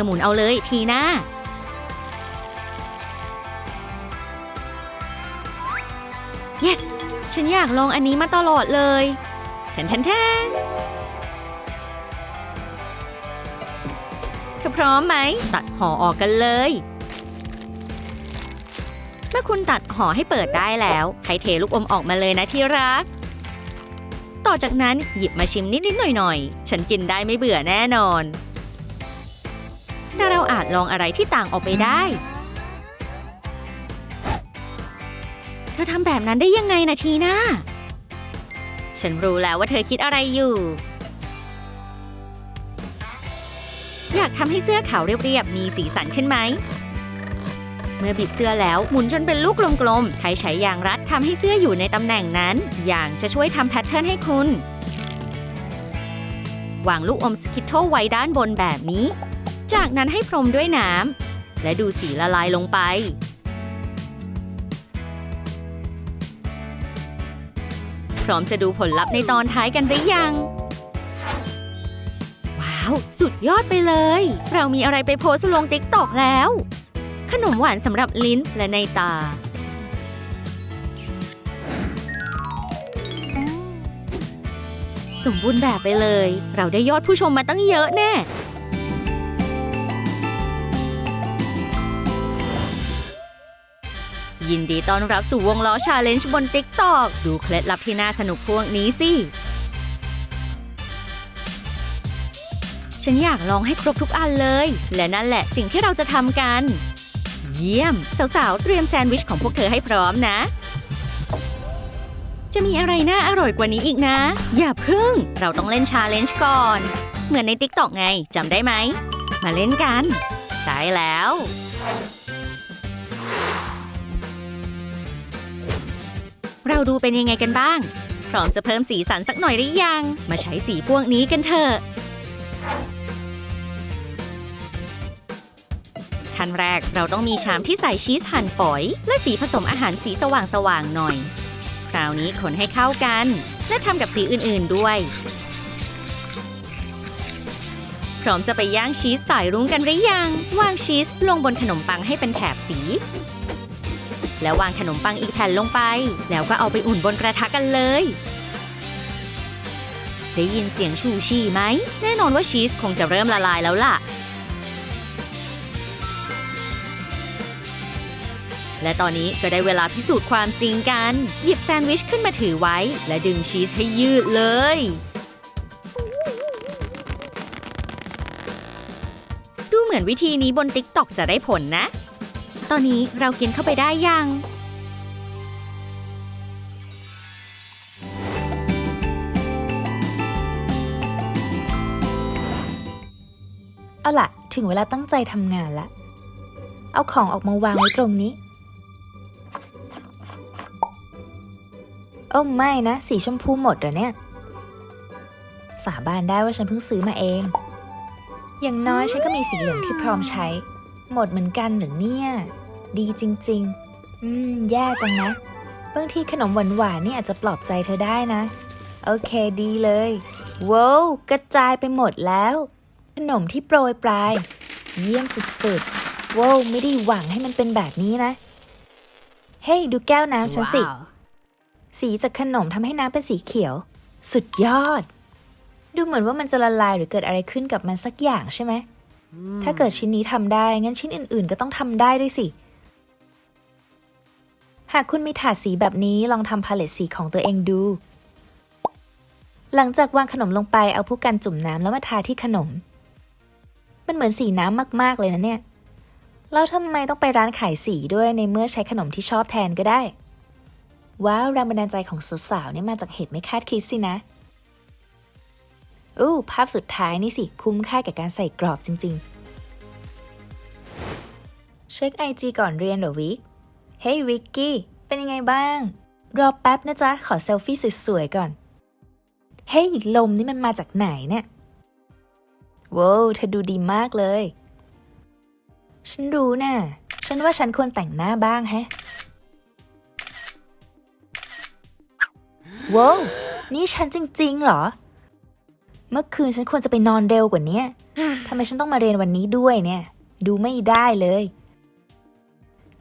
อหมุนเอาเลยทีหน้า yes ฉันอยากลองอันนี้มาตลอดเลยแทนแทนแทนเธอพร้อมไหม ตัดห่อออกกันเลย เมื่อคุณตัดห่อให้เปิดได้แล้วให้เทลูกอมออกมาเลยนะที่รัก ต่อจากนั้นหยิบมาชิมนิดๆหน่อยๆ ฉันกินได้ไม่เบื่อแน่นอน เราอาจลองอะไรที่ต่างออกไปได้ เธอทำแบบนั้นได้ยังไงนะทีน่าฉันรู้แล้วว่าเธอคิดอะไรอยู่ อยากทำให้เสื้อขาวเรียบๆ มีสีสันขึ้นไหม เมื่อบิดเสื้อแล้วหมุนจนเป็นลูกกลมๆ ใครใช้ยางรัดทำให้เสื้ออยู่ในตำแหน่งนั้นอย่างจะช่วยทำแพทเทิร์นให้คุณ วางลูกอมสกิทโตไว้ด้านบนแบบนี้ จากนั้นให้พรมด้วยน้ำและดูสีละลายลงไป พร้อมจะดูผลลัพธ์ในตอนท้ายกันหรือยัง ว้าว สุดยอดไปเลย เรามีอะไรไปโพสลงติ๊กตอกแล้ว ขนมหวานสำหรับลิ้นและในตาสมบูรณ์แบบไปเลย เราได้ยอดผู้ชมมาตั้งเยอะแน่ ยินดีต้อนรับสู่วงล้อชาเลนจ์บน TikTok ดูเคล็ดลับที่น่าสนุกพวกนี้สิ ฉันอยากลองให้ครบทุกอันเลย และนั่นแหละสิ่งที่เราจะทำกัน เยี่ยม สาวๆ เตรียมแซนด์วิชของพวกเธอให้พร้อมนะ จะมีอะไรน่าอร่อยกว่านี้อีกนะ อย่าพึ่ง เราต้องเล่นชาเลนจ์ก่อน เหมือนใน TikTok ไงจำได้ไหม มาเล่นกัน ใช่แล้ว เราดูเป็นยังไงกันบ้าง พร้อมจะเพิ่มสีสันสักหน่อยหรือยัง มาใช้สีพวกนี้กันเถอะขั้นแรกเราต้องมีชามที่ใส่ชีสหั่นฝอย และสีผสมอาหารสีสว่างๆหน่อย คราวนี้คนให้เข้ากัน และทำกับสีอื่นๆด้วย พร้อมจะไปย่างชีสสายรุ้งกันหรือยัง วางชีสลงบนขนมปังให้เป็นแถบสี แล้ววางขนมปังอีกแผ่นลงไป แล้วก็เอาไปอุ่นบนกระทะกันเลย ได้ยินเสียงชูชีไหม แน่นอนว่าชีสคงจะเริ่มละลายแล้วล่ะ และตอนนี้ก็ได้เวลาพิสูจน์ความจริงกัน หยิบแซนด์วิชขึ้นมาถือไว้ และดึงชีสให้ยืดเลยดูเหมือนวิธีนี้บน TikTok จะได้ผลนะ ตอนนี้เรากินเข้าไปได้ยัง เอาล่ะ ถึงเวลาตั้งใจทำงานละ เอาของออกมาวางไว้ตรงนี้ โอ้ไม่นะ สีชมพูหมดเหรอเนี่ย สาบานได้ว่าฉันเพิ่งซื้อมาเอง อย่างน้อยฉันก็มีสีเหลืองที่พร้อมใช้ หมดเหมือนกันเหรอเนี่ย ดีจริง ๆ อืม แย่จังนะ บางทีขนมหวานๆนี่อาจจะปลอบใจเธอได้นะ โอเคดีเลยว้าวกระจายไปหมดแล้ว ขนมที่โปรยปลาย เยี่ยมสุดๆว้าวไม่ได้หวังให้มันเป็นแบบนี้นะ เฮ้ยดูแก้วน้ำฉันสิ สีจากขนมทำให้น้ำเป็นสีเขียว สุดยอด ดูเหมือนว่ามันจะละลายหรือเกิดอะไรขึ้นกับมันสักอย่างใช่ไหม ถ้าเกิดชิ้นนี้ทำได้ งั้นชิ้นอื่นๆ ก็ต้องทำได้ด้วยสิ หากคุณมีถาดสีแบบนี้ลองทำพาเลตสีของตัวเองดู หลังจากวางขนมลงไปเอาผู้กันจุ่มน้ำแล้วมาทาที่ขนม มันเหมือนสีน้ำมากๆเลยนะเนี่ย แล้วทำไมต้องไปร้านขายสีด้วยในเมื่อใช้ขนมที่ชอบแทนก็ได้ ว้าวแรงบันดาลใจของสาวๆเนี่ยมาจากเหตุไม่คาดคิดสินะ อู้ภาพสุดท้ายนี่สิ คุ้มค่าแก่การใส่กรอบจริง ๆ เช็คไอจีก่อนเรียนเหรอวิก เฮ้ยวิกกี้ เป็นยังไงบ้าง รอแป๊บนะจ๊ะ ขอเซลฟี่สวยๆก่อน เฮ้ยลมนี่มันมาจากไหนเนี่ยว้าวเธอดูดีมากเลย ฉันรู้น่ะ ฉันว่าฉันควรแต่งหน้าบ้างแฮะว้าวนี่ฉันจริง ๆ เหรอ เมื่อคืนฉันควรจะไปนอนเร็วกว่าเนี้ยทำไมฉันต้องมาเรียนวันนี้ด้วยเนี่ย ดูไม่ได้เลย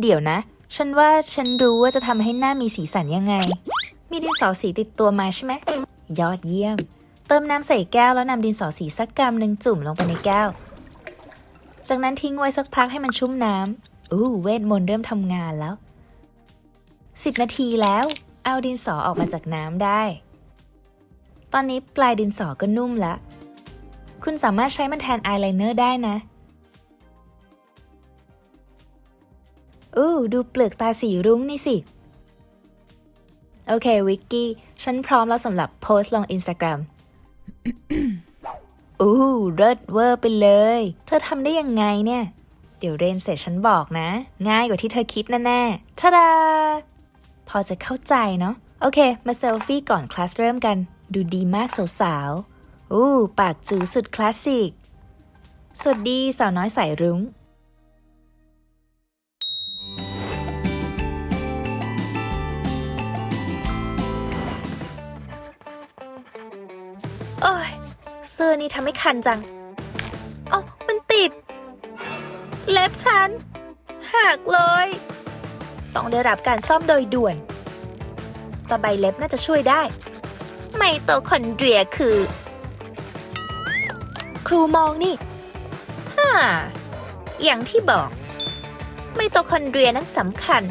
เดี๋ยวนะ ฉันว่าฉันรู้ว่าจะทำให้หน้ามีสีสันยังไง มีดินสอสีติดตัวมาใช่ไหม ยอดเยี่ยม เติมน้ำใส่แก้วแล้วนำดินสอสีสักกำหนึ่งจุ่มลงไปในแก้ว จากนั้นทิ้งไว้สักพักให้มันชุ่มน้ำอู้เวทมนต์เริ่มทำงานแล้วสิบนาทีแล้ว เอาดินสอออกมาจากน้ำได้ต อนนี้ปลายดินสอก็นุ่มแล้ว คุณสามารถใช้มันแทนอายไลเนอร์ได้นะอู้ดูเปลือกตาสีรุ้งนี่สิ โอเค วิกกี้ ฉันพร้อมแล้วสำหรับโพสต์ลงอินสตาแกรมอู้เลิศเวอร์ไปเลย เธอทำได้ยังไงเนี่ย เดี๋ยวเรนเสร็จฉันบอกนะ ง่ายกว่าที่เธอคิดแน่ๆทาดา พอจะเข้าใจเนาะ โอเค มาเซลฟี่ก่อนคลาสเริ่มกัน ดูดีมากสาวๆ อู้ ปากจูสุดคลาสสิก สวัสดีสาวน้อยสายรุง้ง โอ้ย เสื้อนี่ทำให้คันจัง เอ้ามันติด เล็บฉัน หักเลย ต้องได้รับการซ่อมโดยด่วนตะไบเล็บน่าจะช่วยได้ ไมโตคอนเดรียคือ ครูมองนี่ฮ่าอย่างที่บอก ไมโตคอนเดรียนั้นสำคัญ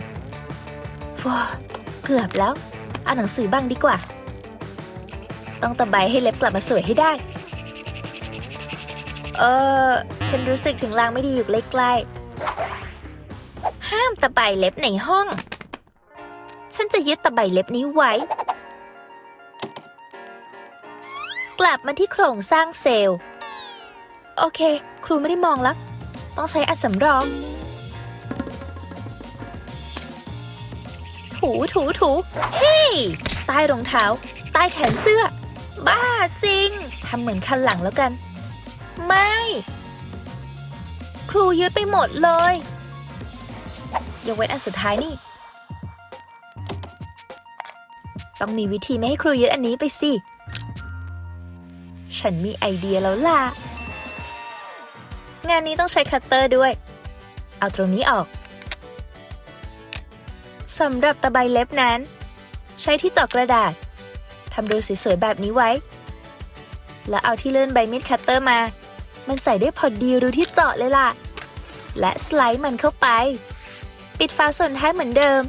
ว้าเกือบแล้วเอาหนังสือบ้างดีกว่า ต้องตะไบให้เล็บกลับมาสวยให้ได้ เออ ฉันรู้สึกถึงลางไม่ดีอยู่ใกล้ๆห้ามตะไบเล็บในห้อง ฉันจะยึดตะไบเล็บนี้ไว้ กลับมาที่โครงสร้างเซลล์ โอเค ครูไม่ได้มองแล้วต้องใช้อัดสำรอง ถูถูถูเฮ้ยใต้รองเท้า ใต้แขนเสื้อ บ้าจริงทำเหมือนคันหลังแล้วกัน ไม่ ครูยึดไปหมดเลยยกเว้นอันสุดท้ายนี่ ต้องมีวิธีไม่ให้ครูยึดอันนี้ไปสิ ฉันมีไอเดียแล้วล่ะ งานนี้ต้องใช้คัตเตอร์ด้วย เอาตรงนี้ออกสำหรับตะไบเล็บนั้น ใช้ที่เจาะกระดาษทำรูสวยๆแบบนี้ไว้ แล้วเอาที่เลื่อนใบมีดคัตเตอร์มา มันใส่ได้พอดีรูที่เจาะเลยล่ะ และสไลด์มันเข้าไป ปิดฝาส่วนท้ายเหมือนเดิม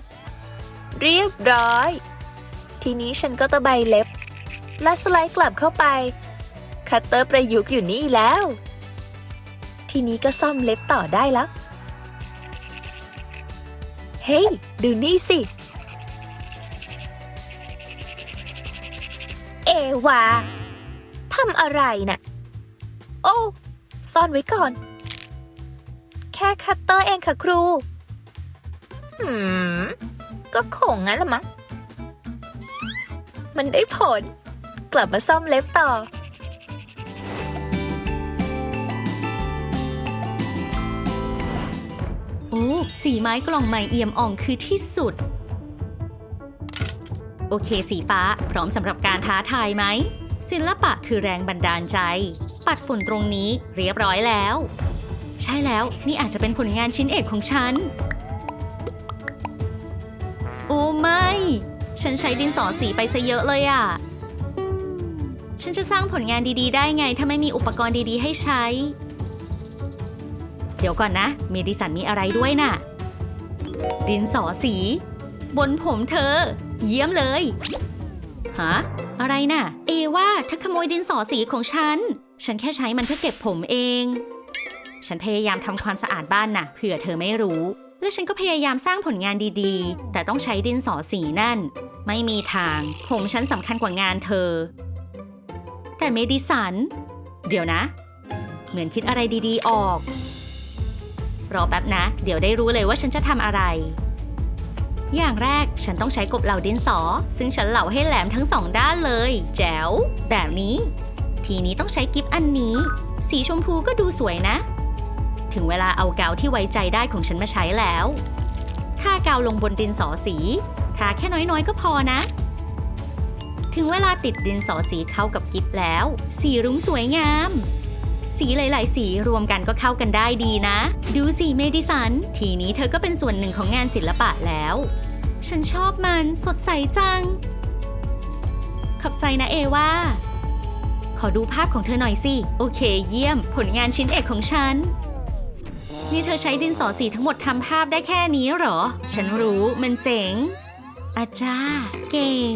เรียบร้อย ทีนี้ฉันก็ตะไบเล็บ และสไลด์กลับเข้าไป คัตเตอร์ประยุกต์อยู่นี่แล้ว ทีนี้ก็ซ่อมเล็บต่อได้แล้ว เฮ้ย ดูนี่สิ เอวาทำอะไรน่ะ โอ้ ซ่อนไว้ก่อน แค่คัตเตอร์เองค่ะครู หืม ก็คงงั้นละมั้ง มันได้ผล กลับมาซ่อมเล็บต่อ สีไม้กล่องใหม่เอี่ยมอ่องคือที่สุด โอเคสีฟ้า พร้อมสำหรับการท้าทายไหม ศิลปะคือแรงบันดาลใจ ปัดฝุ่นตรงนี้เรียบร้อยแล้ว ใช่แล้วนี่อาจจะเป็นผลงานชิ้นเอกของฉัน โอ้ไม่ ฉันใช้ดินสอสีไปซะเยอะเลยอะฉันจะสร้างผลงานดีๆ ได้ไงถ้าไม่มีอุปกรณ์ดีๆ ให้ใช้ ดี๋ยวก่อนนะ เมดิสันมีอะไรด้วยน่ะ ดินสอสี บนผมเธอ เยี่ยมเลย ฮะ อะไรน่ะ เอว่าเธอขโมยดินสอสีของฉัน ฉันแค่ใช้มันเพื่อเก็บผมเอง ฉันพยายามทำความสะอาดบ้านน่ะเผื่อเธอไม่รู้ และฉันก็พยายามสร้างผลงานดีๆ แต่ต้องใช้ดินสอสีนั่น ไม่มีทาง ผมฉันสำคัญกว่างานเธอ แต่เมดิสัน เดี๋ยวนะ เหมือนคิดอะไรดีๆออก รอแป๊บนะ เดี๋ยวได้รู้เลยว่าฉันจะทำอะไร อย่างแรกฉันต้องใช้กบเหล่าดินสอ ซึ่งฉันเหล่าให้แหลมทั้งสองด้านเลย แจ๋ว แบบนี้ ทีนี้ต้องใช้กิฟอันนี้ สีชมพูก็ดูสวยนะ ถึงเวลาเอากาวที่ไว้ใจได้ของฉันมาใช้แล้วทากาวลงบนดินสอสีทาแค่น้อยๆก็พอนะ ถึงเวลาติดดินสอสีเข้ากับกิฟแล้ว สีรุ้งสวยงาม สีหลาย ๆ สีรวมกันก็เข้ากันได้ดีนะ ดูสิเมดิสัน ทีนี้เธอก็เป็นส่วนหนึ่งของงานศิลปะแล้ว ฉันชอบมันสดใสจัง ขอบใจนะเอว่า ขอดูภาพของเธอหน่อยสิ โอเค เยี่ยม ผลงานชิ้นเอกของฉัน นี่เธอใช้ดินสอสีทั้งหมดทำภาพได้แค่นี้เหรอ ฉันรู้มันเจ๋งอาจารย์เก่ง